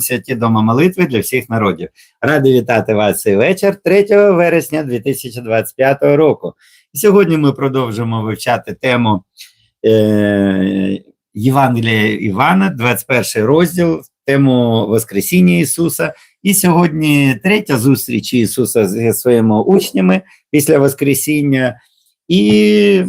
святі дома молитви для всіх народів. Радий вітати вас цей вечір 3 вересня 2025 року. Сьогодні ми продовжимо вивчати тему е, Євангелія Івана, 21 розділ, тему Воскресіння Ісуса. І сьогодні третя зустріч Ісуса зі своїми учнями після Воскресіння. І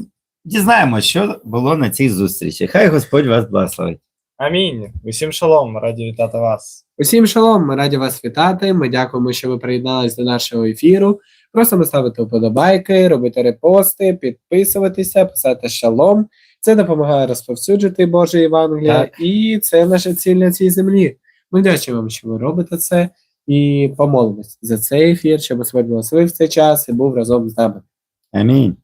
дізнаємося, що було на цій зустрічі. Хай Господь вас благословить. Амінь. Усім шалом, раді вітати вас. Усім шалом, ми раді вас вітати. Ми дякуємо, що ви приєднались до нашого ефіру. Просимо ставити вподобайки, робити репости, підписуватися, писати шалом. Це допомагає розповсюджувати Боже Євангелія, Так. і це наша ціль на цій землі. Ми дякуємо вам, що ви робите це, і помолимось за цей ефір, щоб Господь благословив цей час і був разом з нами. Амінь.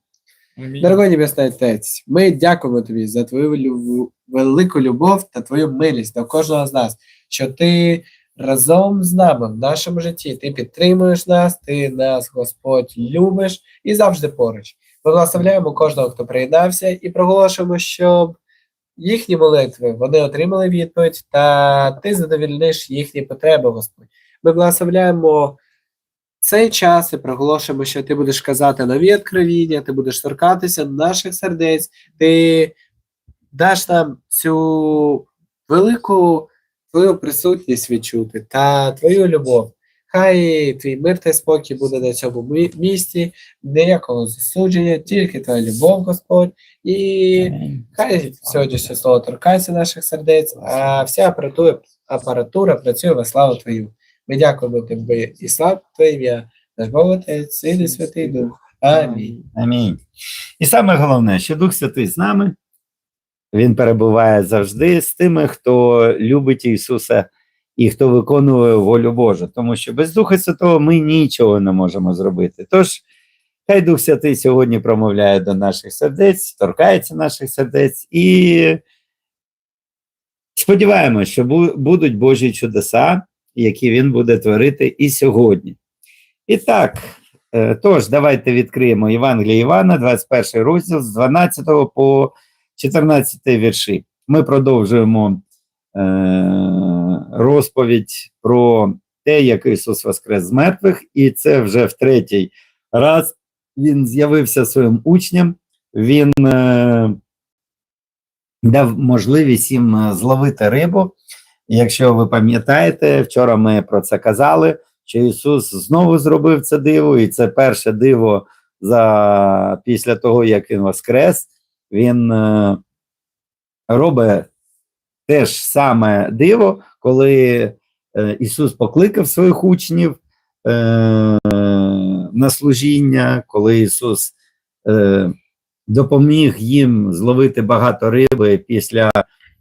Амінь. Дорогой Небесний Отець, ми дякуємо тобі за твою любов, велику любов та твою милість до кожного з нас, що ти разом з нами в нашому житті, ти підтримуєш нас, ти нас, Господь, любиш і завжди поруч. Ми благословляємо кожного, хто приєднався, і проголошуємо, щоб їхні молитви вони отримали відповідь, та ти задовільниш їхні потреби, Господь. Ми благословляємо цей час і проголошуємо, що ти будеш казати нові откровіння, ти будеш торкатися наших сердець, ти даш нам цю велику твою присутність відчути та твою любов. Хай твій мир та спокій буде на цьому місці, ніякого засудження, тільки твоя любов, Господь, і хай сьогоднішнє слово торкається наших сердець, а вся апаратура, апаратура працює во славу Твою. Ми дякуємо тобі і слава Твоє ім'я, наш Бог Отець, Син і Святий Дух. Амінь. Амінь. І саме головне, що Дух Святий з нами, Він перебуває завжди з тими, хто любить Ісуса і хто виконує волю Божу. Тому що без Духа Святого ми нічого не можемо зробити. Тож, хай Дух Святий сьогодні промовляє до наших сердець, торкається наших сердець і сподіваємося, що будуть Божі чудеса, які Він буде творити і сьогодні. І так, Е, Тож, давайте відкриємо Євангелія Івана, 21 розділ з 12 по 14 вірші. Ми продовжуємо е, розповідь про те, як Ісус воскрес з мертвих, і це вже в третій раз Він з'явився своїм учням, Він е, дав можливість їм е, зловити рибу. Якщо ви пам'ятаєте, вчора ми про це казали що Ісус знову зробив це диво, і це перше диво за, після того, як Він воскрес, Він е, робить те ж саме диво, коли е, Ісус покликав своїх учнів е, на служіння, коли Ісус е, допоміг їм зловити багато риби після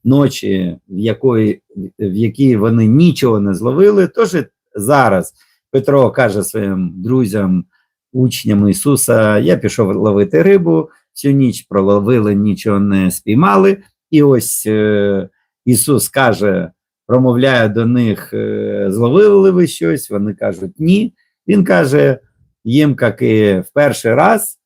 ночі, в якої, в якій вони нічого не зловили, тож зараз Петро каже своїм друзям, учням Ісуса: Я пішов ловити рибу, всю ніч проловили, нічого не спіймали. І ось е, Ісус каже, промовляє до них: е, зловили ви щось? Вони кажуть, ні. Він каже їм, як і в перший раз,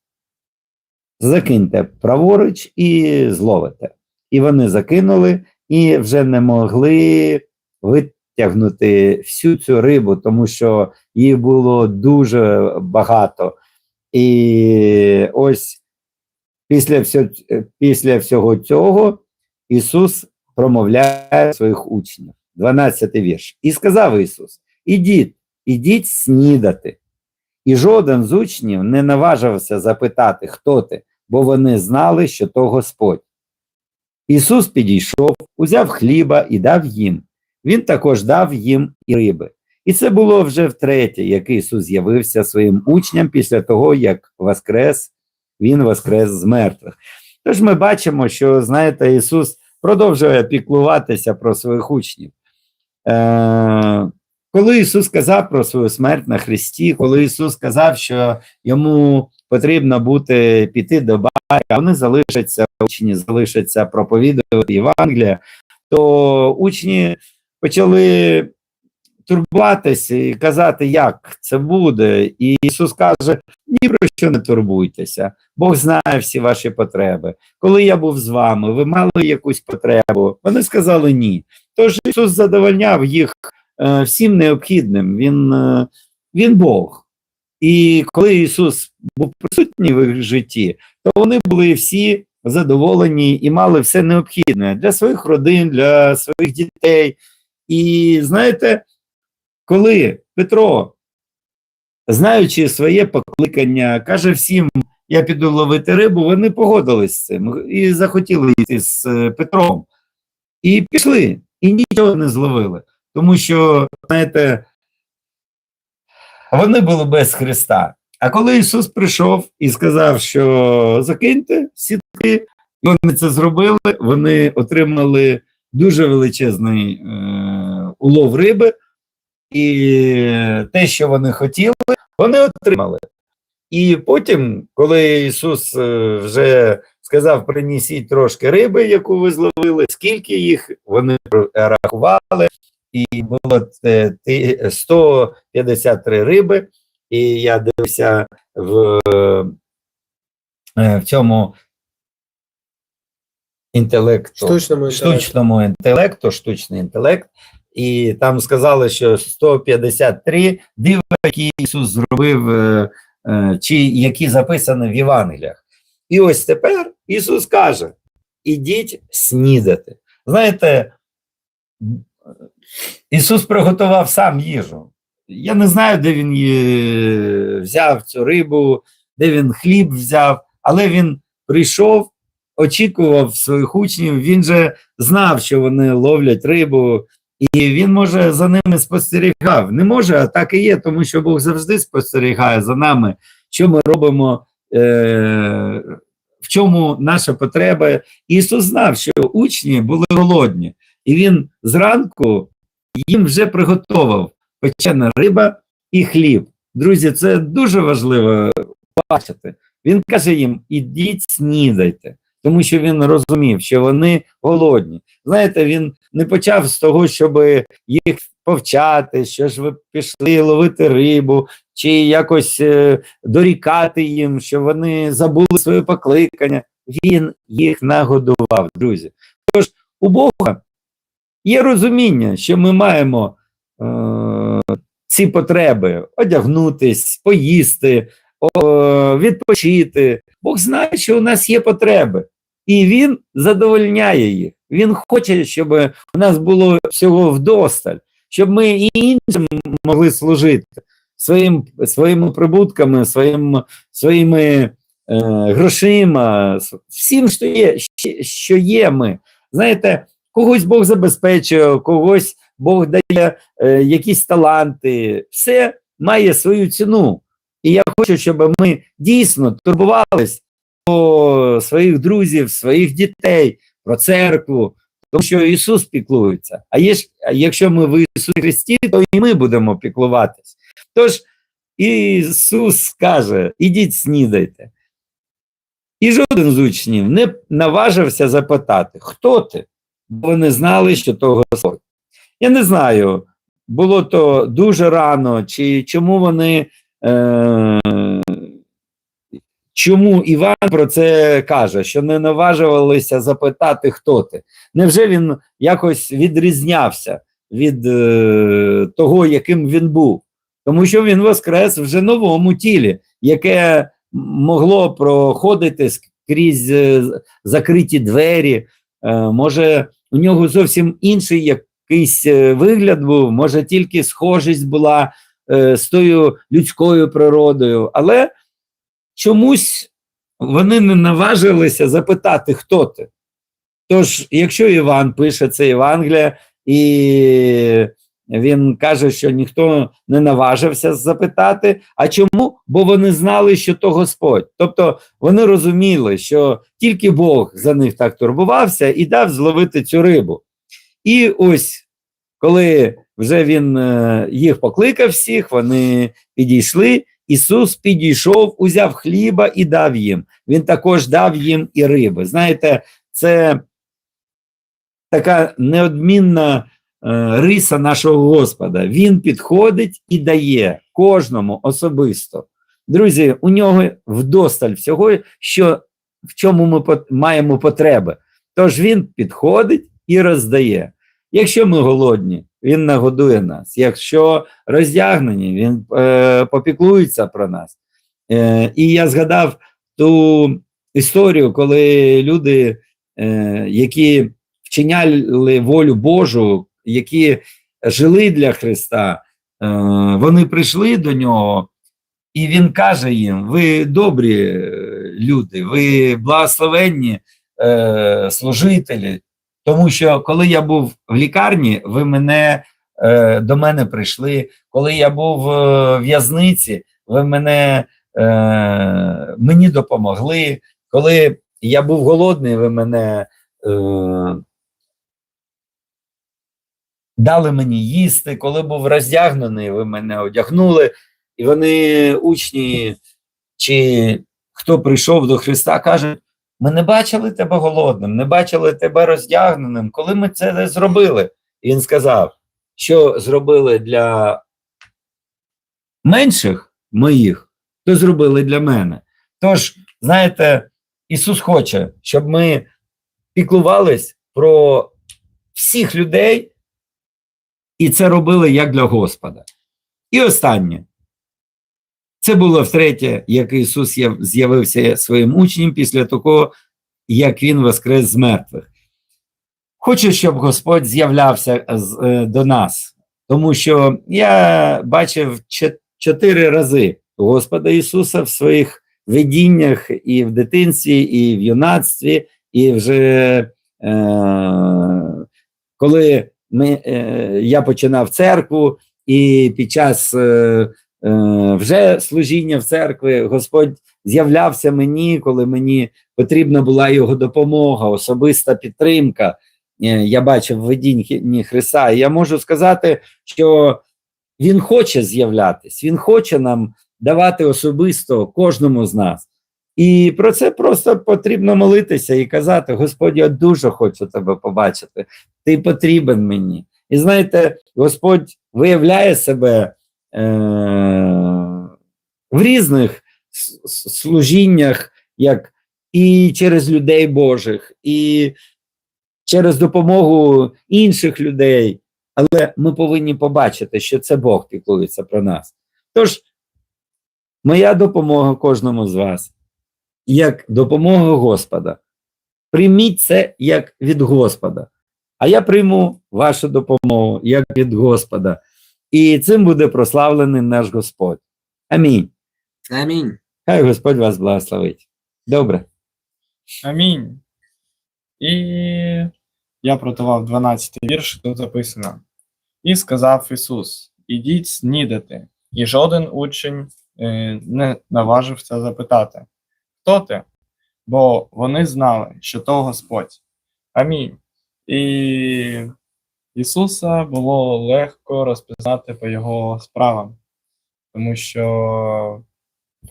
закиньте праворуч і зловите. І вони закинули і вже не могли витягнути всю цю рибу, тому що їх було дуже багато. І ось після, всього, після всього цього Ісус промовляє своїх учнів. 12 вірш. І сказав Ісус: Ідіть, ідіть снідати. І жоден з учнів не наважився запитати, хто ти, бо вони знали, що то Господь. Ісус підійшов, узяв хліба і дав їм. Він також дав їм і риби. І це було вже втретє, як Ісус з'явився своїм учням після того, як воскрес, Він воскрес з мертвих. Тож ми бачимо, що, знаєте, Ісус продовжує піклуватися про своїх учнів. Е, коли Ісус сказав про свою смерть на Христі, коли Ісус сказав, що йому потрібно бути піти до батька, вони залишаться, учні залишаться проповідувати Євангелія, то учні почали турбуватися і казати, як це буде. І Ісус каже: ні що не турбуйтеся, Бог знає всі ваші потреби. Коли я був з вами, ви мали якусь потребу? Вони сказали ні. Тож Ісус задовольняв їх е, всім необхідним. Він, е, він Бог. І коли Ісус був присутній в їх житті, то вони були всі задоволені і мали все необхідне для своїх родин, для своїх дітей. І знаєте, коли Петро, знаючи своє покликання, каже всім, я піду ловити рибу, вони погодились з цим і захотіли йти з е, Петром. І пішли, і нічого не зловили. Тому що, знаєте, вони були без Христа. А коли Ісус прийшов і сказав, що закиньте сітки, вони це зробили, вони отримали дуже величезний е, улов риби, і те, що вони хотіли, вони отримали. І потім, коли Ісус е, вже сказав, принесіть трошки риби, яку ви зловили, скільки їх, вони рахували, і було е, 153 риби. І я дивився в, е, в цьому інтелекту Штучному інтелекту. штучному інтелекту, штучний інтелект, і там сказали, що 153 дива, які Ісус зробив, е, е, чи які записані в Євангеліях. І ось тепер Ісус каже: ідіть снідати. Знаєте, Ісус приготував сам їжу. Я не знаю, де він її взяв цю рибу, де він хліб взяв, але він прийшов, очікував своїх учнів. Він же знав, що вони ловлять рибу, і він може за ними спостерігав. Не може, а так і є, тому що Бог завжди спостерігає за нами, що ми робимо, е- в чому наша потреба. Ісус знав, що учні були голодні, і він зранку їм вже приготував печена риба і хліб. Друзі, це дуже важливо бачити. Він каже їм: ідіть снідайте, тому що він розумів, що вони голодні. Знаєте, він не почав з того, щоб їх повчати, що ж ви пішли ловити рибу, чи якось е, дорікати їм, що вони забули своє покликання. Він їх нагодував, друзі. Тож у Бога є розуміння, що ми маємо е, ці потреби одягнутись, поїсти, о, відпочити. Бог знає, що у нас є потреби, і Він задовольняє їх. Він хоче, щоб у нас було всього вдосталь, щоб ми і іншим могли служити своїм, своїми прибутками, своїм, своїми е, грошима, всім, що є, що є ми. Знаєте, когось Бог забезпечує, когось Бог дає е, якісь таланти, все має свою ціну. І я хочу, щоб ми дійсно турбувались про своїх друзів, своїх дітей, про церкву, тому що Ісус піклується. А є ж, якщо ми в Ісусі Христі, то і ми будемо піклуватись. Тож Ісус каже: ідіть снідайте. І жоден з учнів не наважився запитати, хто ти? Бо вони знали, що то Господь. Я не знаю, було то дуже рано, чи чому вони. Е, чому Іван про це каже, що не наважувалися запитати, хто ти? Невже він якось відрізнявся від е, того, яким він був? Тому що він воскрес вже новому тілі, яке могло проходити крізь е, закриті двері. Е, може, у нього зовсім інший якийсь е, вигляд був, може, тільки схожість була е, з тою людською природою, але чомусь вони не наважилися запитати, хто ти. Тож, якщо Іван пише це Євангелія, і він каже, що ніхто не наважився запитати. А чому? Бо вони знали, що то Господь. Тобто вони розуміли, що тільки Бог за них так турбувався і дав зловити цю рибу. І ось коли вже він е, їх покликав всіх, вони підійшли. Ісус підійшов, узяв хліба і дав їм. Він також дав їм і риби. Знаєте, це така неодмінна е, риса нашого Господа. Він підходить і дає кожному особисто. Друзі, у нього вдосталь всього, що, в чому ми пот- маємо потреби. Тож він підходить і роздає. Якщо ми голодні, він нагодує нас. Якщо роздягнені, він е, попіклується про нас. Е, і я згадав ту історію, коли люди, е, які вчиняли волю Божу, які жили для Христа, е, вони прийшли до нього, і він каже їм: ви добрі е, люди, ви благословенні е, служителі. Тому що коли я був в лікарні, ви мене е, до мене прийшли. Коли я був е, в в'язниці, ви мене е, мені допомогли. Коли я був голодний, ви мене е, дали мені їсти. Коли був роздягнений, ви мене одягнули. І вони, учні, чи хто прийшов до Христа, кажуть: ми не бачили тебе голодним, не бачили тебе роздягненим. Коли ми це зробили? І він сказав, що зробили для менших моїх, то зробили для мене. Тож, знаєте, Ісус хоче, щоб ми піклувались про всіх людей, і це робили як для Господа. І останнє. Це було втретє, як Ісус з'явився своїм учням після того, як Він воскрес з мертвих. Хочу, щоб Господь з'являвся е, до нас, тому що я бачив чотири рази Господа Ісуса в своїх видіннях і в дитинстві, і в юнацтві, і вже е, коли ми, е, я починав церкву, і під час е, е, вже служіння в церкві Господь з'являвся мені, коли мені потрібна була його допомога, особиста підтримка. Е, Я бачив видінні Христа. І я можу сказати, що Він хоче з'являтись, Він хоче нам давати особисто кожному з нас. І про це просто потрібно молитися і казати: Господь, я дуже хочу тебе побачити, ти потрібен мені. І знаєте, Господь виявляє себе е- в різних служіннях, як і через людей Божих, і через допомогу інших людей. Але ми повинні побачити, що це Бог піклується про нас. Тож, моя допомога кожному з вас, як допомога Господа. Прийміть це як від Господа. А я прийму вашу допомогу як від Господа. І цим буде прославлений наш Господь. Амінь. Амінь. Хай Господь вас благословить. Добре. Амінь. І я протував 12 вірш, тут записано. І сказав Ісус: Ідіть снідати. І жоден учень е, не наважився запитати, хто ти? Бо вони знали, що то Господь. Амінь. І Ісуса було легко розпізнати по його справам, тому що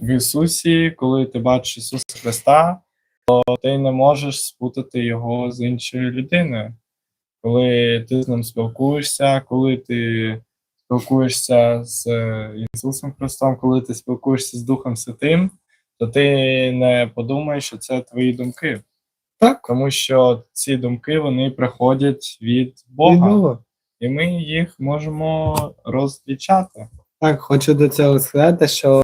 в Ісусі, коли ти бачиш Ісуса Христа, то ти не можеш спутати його з іншою людиною. Коли ти з ним спілкуєшся, коли ти спілкуєшся з е, Ісусом Христом, коли ти спілкуєшся з Духом Святим, то ти не подумаєш, що це твої думки. Так. Тому що ці думки вони приходять від Від Бога, Бога. і ми їх можемо розлічати. Так, хочу до цього сказати, що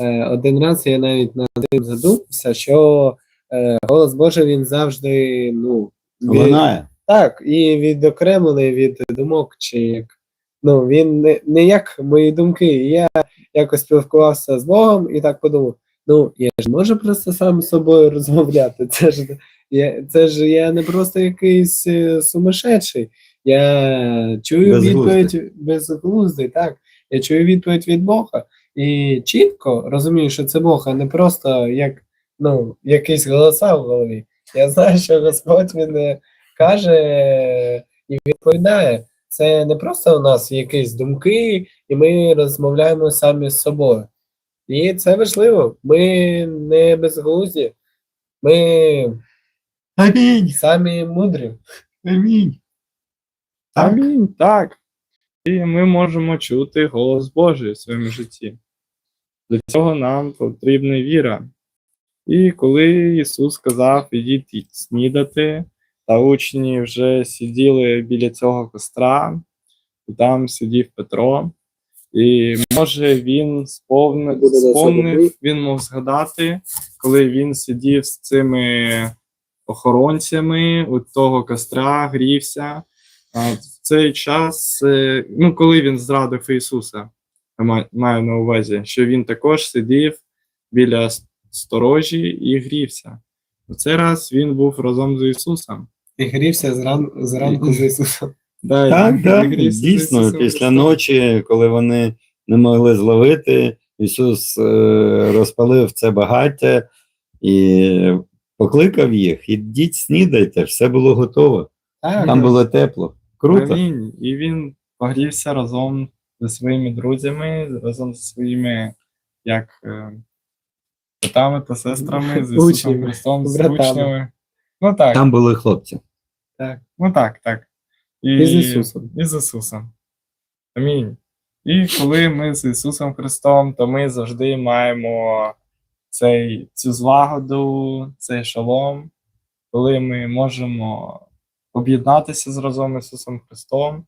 е, один раз я навіть над тим задумався, що е, голос Божий він завжди, ну, від- Лунає. так, і відокремлений від думок, чи як. Ну, він не, не як мої думки. Я якось спілкувався з Богом і так подумав: ну, я ж можу просто сам з собою розмовляти. Це ж я, це ж я не просто якийсь е, сумасшедший. Я чую Безглуздий. відповідь безглуздий, так. Я чую відповідь від Бога і чітко розумію, що це Бог, а не просто як ну, якісь голоса в голові. Я знаю, що Господь він е, каже і відповідає. Це не просто у нас якісь думки, і ми розмовляємо самі з собою. І це важливо. Ми не безглузді, ми Амінь. самі мудрі. Амінь. Так. Амінь, так. І ми можемо чути голос Божий в своєму житті. Для цього нам потрібна віра. І коли Ісус сказав, ідіть снідати, та учні вже сиділи біля цього костра, і там сидів Петро. І може він сповни, Буде до сповнив, він мог згадати, коли він сидів з цими охоронцями у того костра, грівся. А в цей час, е, ну, коли він зрадив Ісуса, я маю на увазі, що він також сидів біля сторожі і грівся. У цей раз він був разом з Ісусом. І грівся зран, зранку з Ісусом. Да, Так, так, грівся з дійсно, Ісусом після Христом. ночі, коли вони не могли зловити, Ісус е, розпалив це багаття і покликав їх: ідіть, снідайте, все було готово. Так, Там було тепло. Круто. Амінь. І він погрівся разом зі своїми друзями, разом зі своїми як е, братами та сестрами, з Ісусом Учнями, Христом, з братами. учнями. Ну так, Там були хлопці. так. ну так, так. І з Ісусом. І з Ісусом. Амінь. І коли ми з Ісусом Христом, то ми завжди маємо цей, цю злагоду, цей шалом, коли ми можемо об'єднатися з разом Ісусом Христом,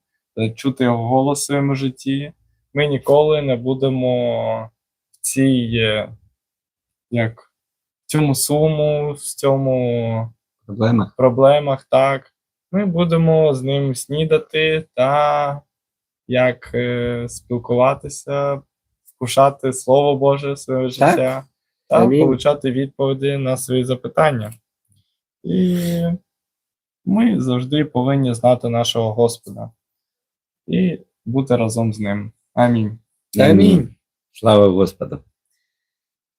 чути Його голос в своєму житті. Ми ніколи не будемо в цій, е, як, в цьому суму, в цьому Проблема. проблемах, так. Ми будемо з ним снідати та як е, спілкуватися, вкушати Слово Боже в своє життя та Амінь. получати відповіді на свої запитання. І ми завжди повинні знати нашого Господа і бути разом з ним. Амінь. Амінь. Слава Господу.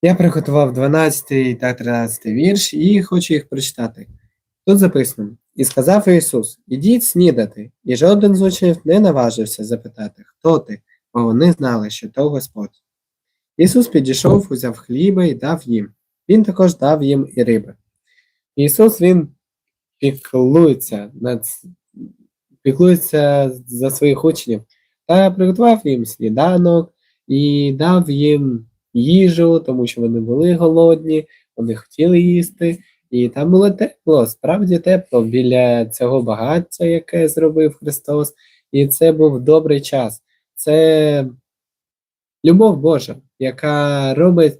Я приготував 12 та 13 вірш і хочу їх прочитати. Тут записано: І сказав Ісус: Ідіть снідати, і жоден з учнів не наважився запитати, хто ти, бо вони знали, що то Господь. Ісус підійшов, узяв хліба і дав їм. Він також дав їм і риби. Ісус Він піклується, над, піклується за своїх учнів та приготував їм сніданок і дав їм їжу, тому що вони були голодні, вони хотіли їсти, і там було тепло, справді тепло біля цього багаття, яке зробив Христос, і це був добрий час. Це любов Божа, яка робить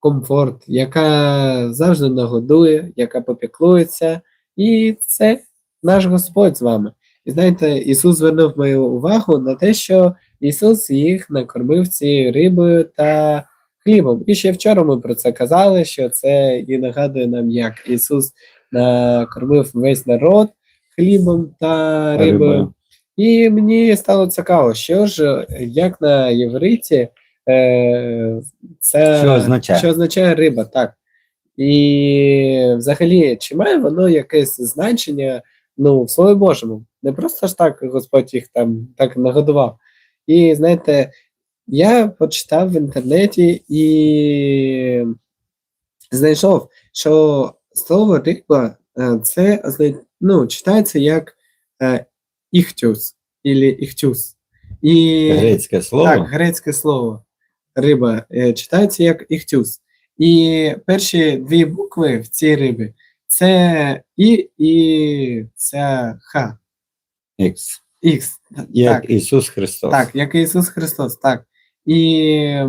комфорт, яка завжди нагодує, яка попіклується, і це наш Господь з вами. І знаєте, Ісус звернув мою увагу на те, що Ісус їх накормив цією рибою та хлібом. І ще вчора ми про це казали, що це і нагадує нам, як Ісус накормив весь народ хлібом та рибою. І мені стало цікаво, що ж, як на євриті, це Що означає? що означає риба, так. І взагалі, чи має воно якесь значення ну, в Слові Божому? Не просто ж так Господь їх там так нагодував. І знаєте, я почитав в інтернеті і знайшов, що слово риба е, це ну, читається як е, іхтюс або іхтюс. І Грецьке слово. так, грецьке слово риба е, читається як іхтюс. І перші дві букви в цій рибі це І і це Х. Ікс. Ікс. Як так, Ісус Христос. так, як Ісус Христос, так. І,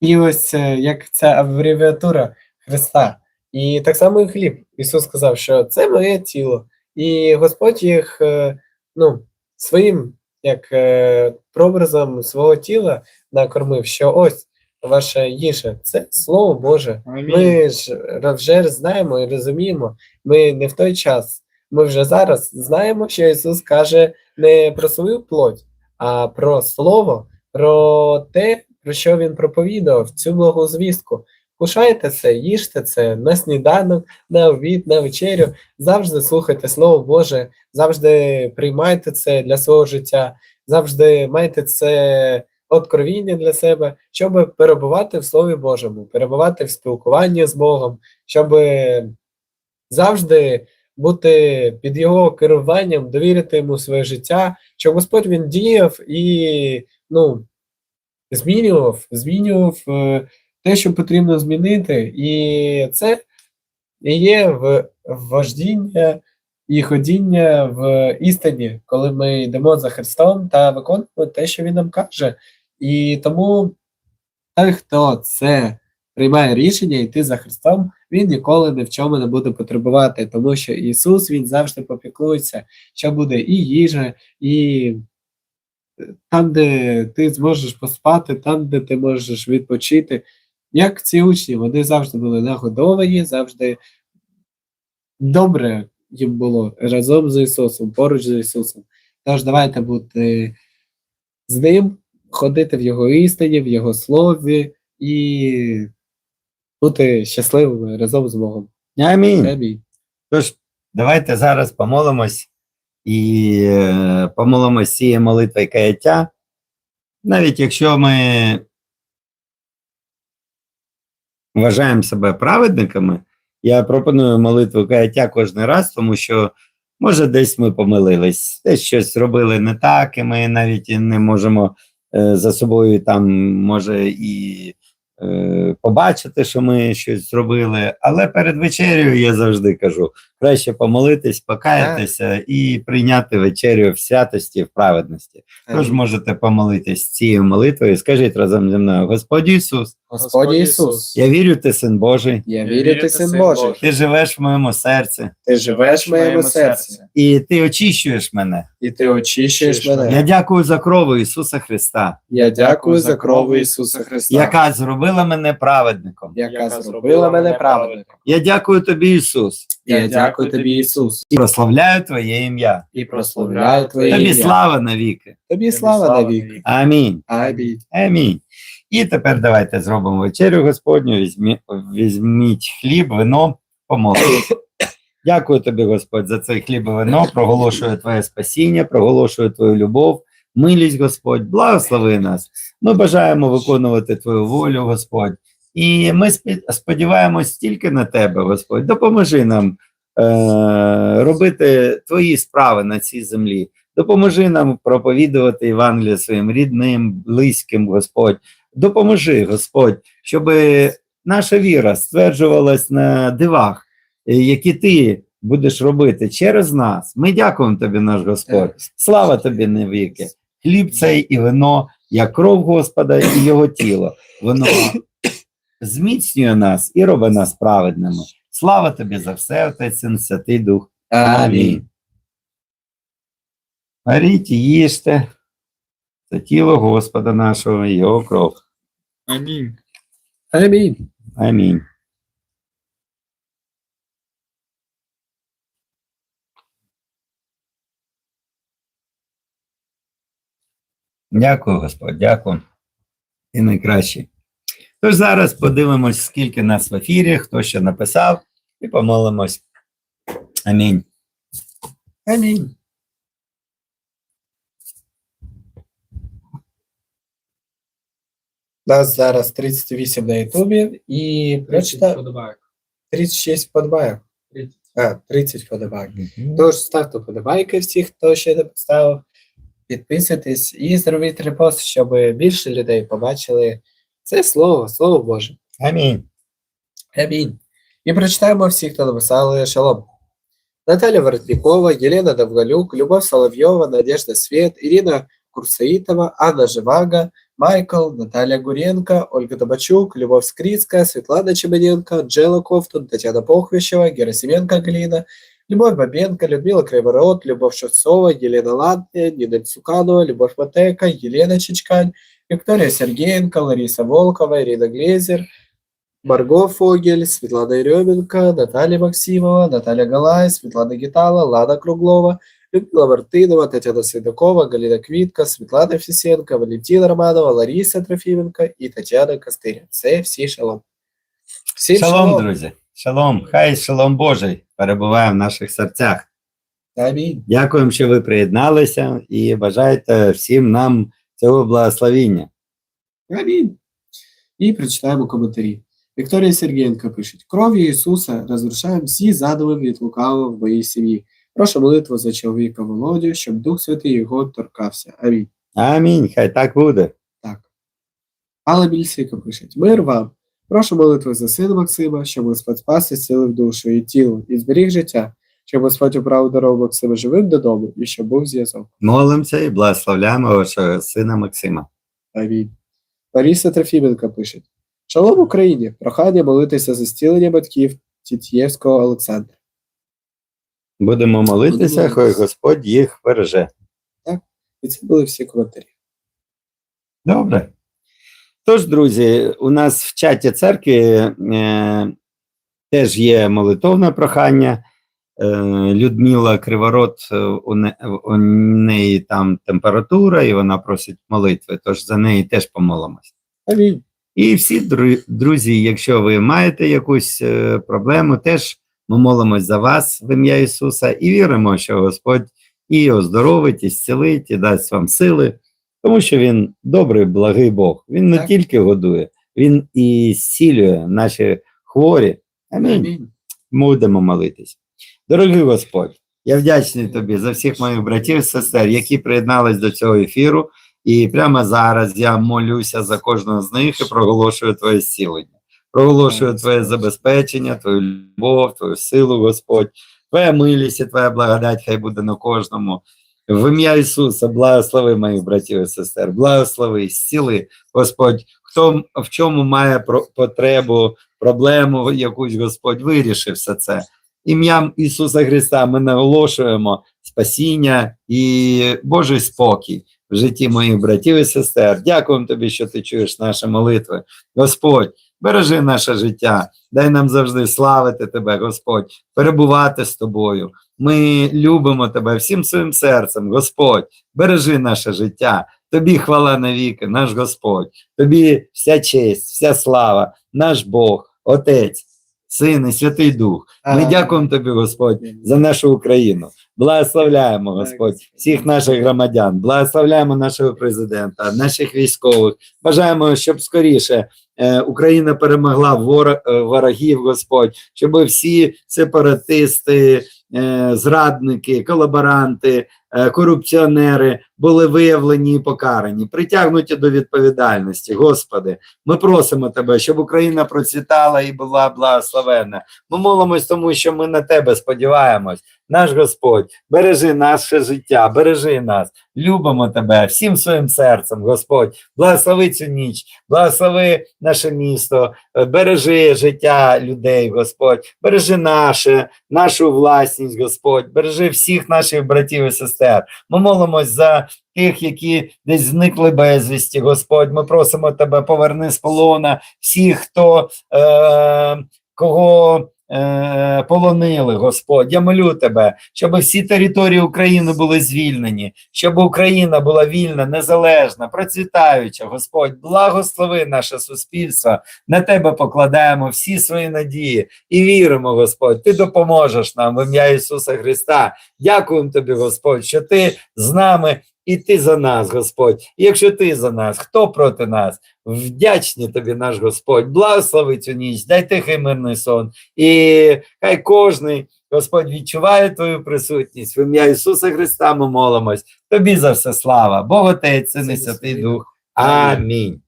і ось е, як ця абревіатура Христа. І так само і хліб. Ісус сказав, що це моє тіло. І Господь їх ну, ну, своїм як е, прообразом свого тіла накормив, що ось ваша їжа це Слово Боже. Амінь. Ми ж вже знаємо і розуміємо, ми не в той час. Ми вже зараз знаємо, що Ісус каже не про свою плоть, а про Слово, про те, про що Він проповідав, цю благу звістку. Кушайте це, їжте це на сніданок, на обід, на вечерю. Завжди слухайте Слово Боже, завжди приймайте це для свого життя, завжди майте це откровіння для себе, щоб перебувати в Слові Божому, перебувати в спілкуванні з Богом, щоб завжди бути під його керуванням, довірити йому своє життя, щоб Господь він діяв і ну, змінював, змінював е, те, що потрібно змінити. І це є в вождіння і ходіння в істині, коли ми йдемо за Христом та виконуємо те, що Він нам каже. І тому той, хто це приймає рішення йти за Христом, він ніколи ні в чому не буде потребувати, тому що Ісус Він завжди попіклується, що буде і їжа, і там, де ти зможеш поспати, там, де ти можеш відпочити. Як ці учні, вони завжди були нагодовані, завжди добре їм було разом з Ісусом, поруч з Ісусом. Тож давайте бути з Ним, ходити в Його істині, в Його слові і бути щасливими разом з Богом. Амінь. Амінь. Тож, давайте зараз помолимось і е, помолимось цією молитвою каяття. Навіть якщо ми вважаємо себе праведниками, я пропоную молитву каяття кожен раз, тому що може десь ми помилились, десь щось зробили не так, і ми навіть не можемо е, за собою там, може, і е, побачити, що ми щось зробили. Але перед вечерею я завжди кажу: краще помолитись, покаятися і прийняти вечерю в святості, в праведності. Тож можете помолитись цією молитвою. Скажіть разом зі мною, Господь Ісус, Господь Ісус, я вірю, ти син Божий, я вірю, ти син Божий, ти живеш в моєму серці, ти живеш в моєму серці, і ти очищуєш мене. і ти очищуєш мене. Я дякую за кров Ісуса Христа, Я дякую за кров Ісуса Христа, яка зробила мене праведником. яка зробила мене праведником. Я дякую тобі, Ісус, Я дякую тобі, Ісус, і прославляю Твоє ім'я. і прославляю Твоє Тобі ім'я. слава навіки. Тобі слава навік. Амінь. Амінь. Амінь. І тепер давайте зробимо вечерю Господню. Візьмі, візьміть хліб, вино, помолимось. Дякую тобі, Господь, за цей хліб і вино. Проголошую Твоє спасіння, проголошую Твою любов, милість, Господь, благослови нас. Ми бажаємо виконувати Твою волю, Господь. І ми сподіваємось тільки на Тебе, Господь. Допоможи нам робити Твої справи на цій землі. Допоможи нам проповідувати Євангеліє своїм рідним, близьким, Господь. Допоможи, Господь, щоб наша віра стверджувалась на дивах, е, які ти будеш робити через нас. Ми дякуємо тобі, наш Господь. Слава тобі навіки. Хліб цей і вино, як кров Господа і його тіло. Воно зміцнює нас і робить нас праведними. Слава тобі за все, Отець, Син, Святий Дух. Амінь. Беріть і їжте. Це тіло Господа нашого і його кров. Амінь. Амінь. Амінь. Дякую, Господь, дякую. Ти найкращий. Тож зараз подивимось, скільки нас в ефірі, хто ще написав, і помолимось. Амінь. Амінь. Нас зараз 38 на Ютубі і прочита 36 вподобайок. А, 30 вподобайок. Тож ставте вподобайки всі, хто ще не поставив. Підписуйтесь і зробіть репост, щоб більше людей побачили це слово, слово Боже. Амінь. Амінь. І прочитаємо всіх, хто написали шалом. Наталья Воротникова, Елена Довголюк, Любовь Соловьева, Надежда Свет, Ирина Курсаитова, Анна Живаго, Майкл, Наталья Гуренко, Ольга Табачук, Любовь Скрицкая, Светлана Чебаненко, Джела Кофтун, Татьяна Похвищева, Герасименко Галина, Любовь Бабенко, Людмила Криворот, Любовь Шевцова, Елена Латня, Нина Цуканова, Любовь Матека, Елена Чичкань, Виктория Сергеенко, Лариса Волкова, Ирина Глезер, Марго Фогель, Светлана Еременко, Наталья Максимова, Наталья Галай, Светлана Гитала, Лана Круглова, Людмила Мартынова, Татьяна Свидакова, Галина Квітка, Светлана Фісенко, Валентина Романова, Лариса Трофіменко і Тетяна Костиря. Це всі шалом. Всім Шалом, друзі. Шалом. Хай шалом Божий перебуває в наших серцях. Амінь. Дякуємо, що ви приєдналися і бажаєте всім нам цього благословіння. Амінь. І прочитаємо коментарі. Вікторія Сергієнко пише: Кров'ю Ісуса розрушаємо всі задуми від лукавого в моїй сім'ї. Прошу молитву за чоловіка Володю, щоб Дух Святий його торкався. Амінь. Амінь. Хай так буде. Так. Алла Більсейко пише: Мир вам. Прошу молитву за сина Максима, щоб Господь спаси сили в душу і тіло і зберіг життя. Щоб Господь управив дорогу Максима живим додому і щоб був зв'язок. Молимося і благословляємо вашого сина Максима. Амінь. Лариса Трофіменко пише: Шалом Україні! Прохання молитися за зцілення батьків Тітєвського Олександра. Будемо молитися, Будемо хай. Господь їх береже. І це були всі коментарі. Добре. Тож, друзі, у нас в чаті церкви е, теж є молитовне прохання. Е, Людмила Криворот, е, у, не, у неї там температура, і вона просить молитви, тож за неї теж помолимось. Амінь. І всі друзі, якщо ви маєте якусь е, проблему, теж ми молимось за вас в ім'я Ісуса і віримо, що Господь і оздоровить, і зцілить, і дасть вам сили, тому що Він добрий, благий Бог. Він не Так. тільки годує, Він і зцілює наші хворі. Амінь. Амінь. Будемо молитись. Дорогий Господь, я вдячний тобі за всіх моїх братів і сестер, які приєднались до цього ефіру. І прямо зараз я молюся за кожного з них і проголошую Твоє зцілення. Проголошую Твоє забезпечення, Твою любов, Твою силу, Господь, Твоя милість і Твоя благодать хай буде на кожному. В ім'я Ісуса, благослови моїх братів і сестер, благослови, зціли, Господь, хто в чому має потребу, проблему якусь, Господь вирішив все це. Ім'ям Ісуса Христа ми наголошуємо спасіння і Божий спокій в житті моїх братів і сестер. Дякуємо тобі, що ти чуєш наші молитви. Господь, бережи наше життя, дай нам завжди славити тебе, Господь, перебувати з тобою. Ми любимо тебе всім своїм серцем, Господь, бережи наше життя. Тобі хвала навіки, наш Господь, тобі вся честь, вся слава, наш Бог, Отець, Син і Святий Дух. Ми дякуємо тобі, Господь, за нашу Україну. Благословляємо, Господь, всіх наших громадян, благословляємо нашого президента, наших військових. Бажаємо, щоб скоріше е, Україна перемогла вор- е, ворогів, Господь, щоб всі сепаратисти, е, зрадники, колаборанти, корупціонери були виявлені і покарані, притягнуті до відповідальності. Господи, ми просимо Тебе, щоб Україна процвітала і була благословена. Ми молимось, тому що ми на Тебе сподіваємось. Наш Господь, бережи наше життя, бережи нас, любимо Тебе всім своїм серцем, Господь, благослови цю ніч, благослови наше місто, е, бережи життя людей, Господь, бережи наше, нашу власність, Господь, бережи всіх наших братів і сестер. Ми молимось за тих, які десь зникли безвісті, Господь. Ми просимо Тебе, поверни з полона всіх, хто е, кого. Е, Полонили, Господь, я молю тебе, щоб всі території України були звільнені, щоб Україна була вільна, незалежна, процвітаюча. Господь, благослови наше суспільство. На тебе покладаємо всі свої надії і віримо, Господь. Ти допоможеш нам в ім'я Ісуса Христа. Дякуємо тобі, Господь, що ти з нами і ти за нас, Господь. І якщо ти за нас, хто проти нас? Вдячні тобі, наш Господь, благослови цю ніч, дай тихий мирний сон. І хай кожний, Господь, відчуває твою присутність. В ім'я Ісуса Христа ми молимось. Тобі за все слава. Бог Отець, Син і Святий Дух. Амінь.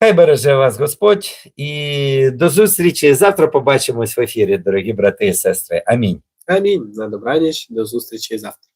Хай береже вас Господь і до зустрічі. Завтра побачимось в ефірі, дорогі брати і сестри. Амінь. Амінь. На добраніч. До зустрічі завтра.